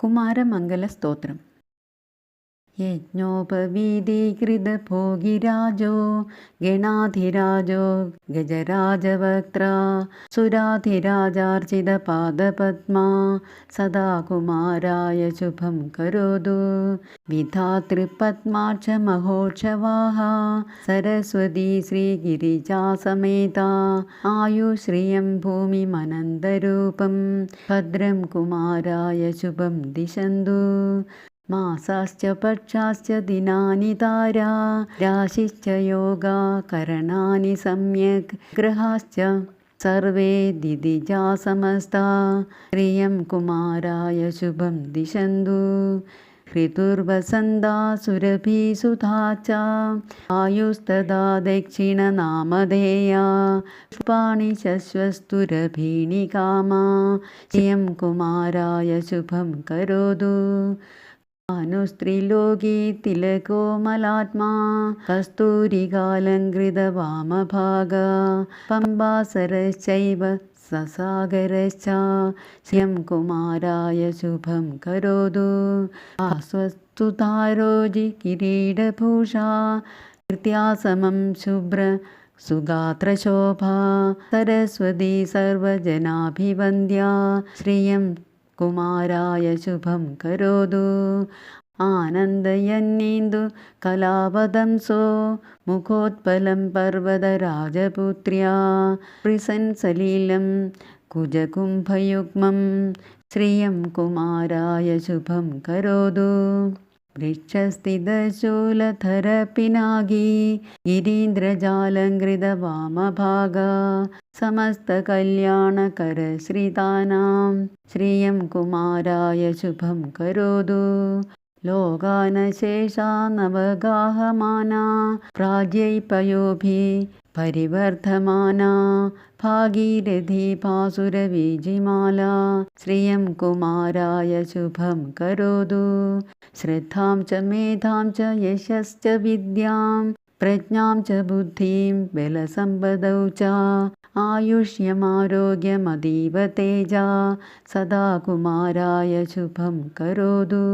കുമാരമംഗലസ്തോത്രം. യജ്ഞോപവീതീകൃതഭോഗിരാജോ ഗണാധിരാജോ ഗജരാജവക്ത്ര സുരാധിരാജാർജിത പാദപത്മാ സദാ കുമാരായ ശുഭം കരോതു വിധാതൃപത്മാർച്ച മഹോത്സവാഹ സരസ്വതി ശ്രീഗിരിജാസമേത ആയുശ്രിയം ഭൂമിമനന്തരൂപം ഭദ്രം കുമാരായ ശുഭം ദിശന്തു മാസാശ്ച പക്ഷാശ്ച ദിനാനി താരാ രാശിശ്ച യോഗാ കരണാനി സമ്യക് ഗ്രഹാശ്ച സർവേ ദിദിജാ സമസ്ത പ്രിയം കുമാരായ ശുഭം ദിശന്തു ഋതുർവസന്താ സുരഭി സുധാ ച ആയുസ്തദാ ദക്ഷിണനാമധേയാ പുഷ്പാണി ശശ്വസ്തുരഭീണി കാമാ ശ്രിയം കുമാരായ ശുഭം കരോതു. അനുസ്ത്രീലോകി തിലകോമലാത്മാ കസ്തൂരികാലങ്കൃത വാമഭാഗ പമ്പാസരശ്ചൈവ സസാഗരശ്ച ശ്യം കുമാരായ ശുഭം കരോതു ആസ്വസ്തു താരോജി കിരീടഭൂഷാ കൃത്യാസമം ശുഭ്ര സുഗാത്രശോഭ സരസ്വതി സർവജനാഭിവന്ദ്യ ശ്രിയം कुमाराय शुभं करोतु आनन्दयन्नेन्दुकलावतं सो मुखोत्पलं पर्वतराजपुत्र्या ृशन् कुजकुम्भयुग्मं श्रियं कुमाराय शुभं करोतु वृक्षस्थितशूलथर गिरीन्द्रजालङ्कृतवामभागा समस्तकल्याणकरश्रितानां श्रियं कुमाराय शुभं करोतु। लोकानशेषा नवगाहमाना प्राज्यैपयोभिः परिवर्धमाना भागीरथी पासुरवीजिमाला श्रियं कुमाराय शुभं करोतु। श्रद्धां च मेधां च यशश्च विद्यां പ്രജ്ഞാം ച ബുദ്ധിം ബലസമ്പദൗ ച. ആയുഷ്യമാരോഗ്യമതീവ തേജ. സദാ കുമാരായ ശുഭം കരോതു.